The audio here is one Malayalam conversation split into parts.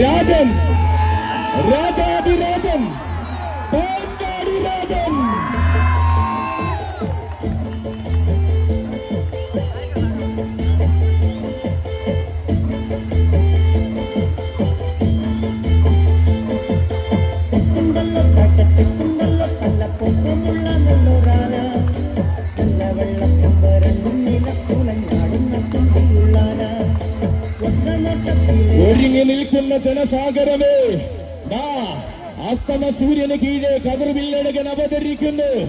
രാജൻ രാജാതിരാജൻ പാമ്പാടി രാജൻ. കുണ്ടല്ലോ കാക്കത്തെ കുണ്ടല്ലോ ഒരുങ്ങി നിൽക്കുന്ന ജനസാഗരമേ അസ്തമ സൂര്യന് കീഴെ കതിർവില്ലടകൻ അവതരിക്കുന്നു.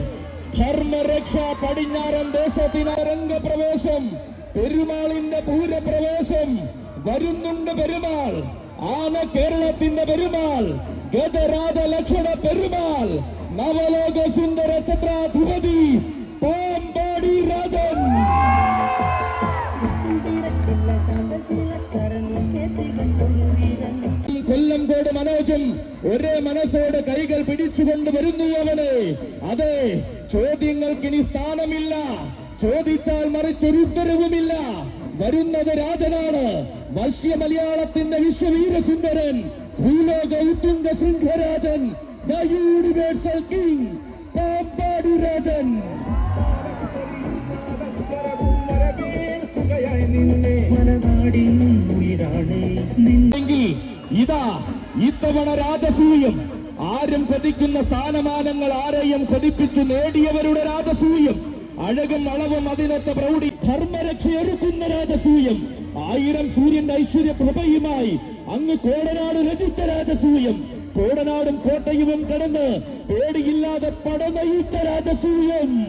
ധർമ്മരക്ഷ പടിഞ്ഞാറൻ ദേശത്തിന് രംഗപ്രവേശം. പെരുമാളിന്റെ പൂരപ്രവേശം. വരുന്നുണ്ട് പെരുമാൾ. ആന കേരളത്തിന്റെ പെരുമാൾ. ഗജരാജ ലക്ഷണ പെരുമാൾ. നവലോക സുന്ദര ഛത്രാധിപതി. കൊല്ലംകോട് മനോജും ഒരേ മനസ്സോട് കൈകൾ പിടിച്ചുകൊണ്ട് വരുന്നു അവനെ. അതെ ചോദ്യങ്ങൾക്ക് ഇനി സ്ഥാനമില്ല. ചോദിച്ചാൽ മറിച്ചൊരു ഉത്തരവുമില്ല. വരുന്നത് രാജനാണ്. വശ്യ മലയാളത്തിന്റെ വിശ്വവീരസുന്ദരൻ ഭൂലോക ഉത്തുംഗ ശൃംഖരാജൻ the universal king Pampady Rajan. മനനാടിൻ ഉയിരാണ് നിൻ ഇതാ ഇത്തവണ രാജസൂയം. ആരും കൊതിക്കുന്ന സ്ഥാനമാനങ്ങൾ ആരെയും കൊതിപ്പിച്ചു നേടിയവരുടെ രാജസൂയം. അഴകും അളവും അതിനൊത്ത പ്രൗഢി. ധർമ്മരക്ഷയൊരുക്കുന്ന രാജസൂയം. ആയിരം സൂര്യന്റെ ഐശ്വര്യ പ്രഭയുമായി അങ്ങ് കോടനാട് രചിച്ച രാജസൂയം. കോടനാടും കോട്ടയവും കടന്ന് പേടിയില്ലാതെ പടനയിച്ച രാജസൂയം.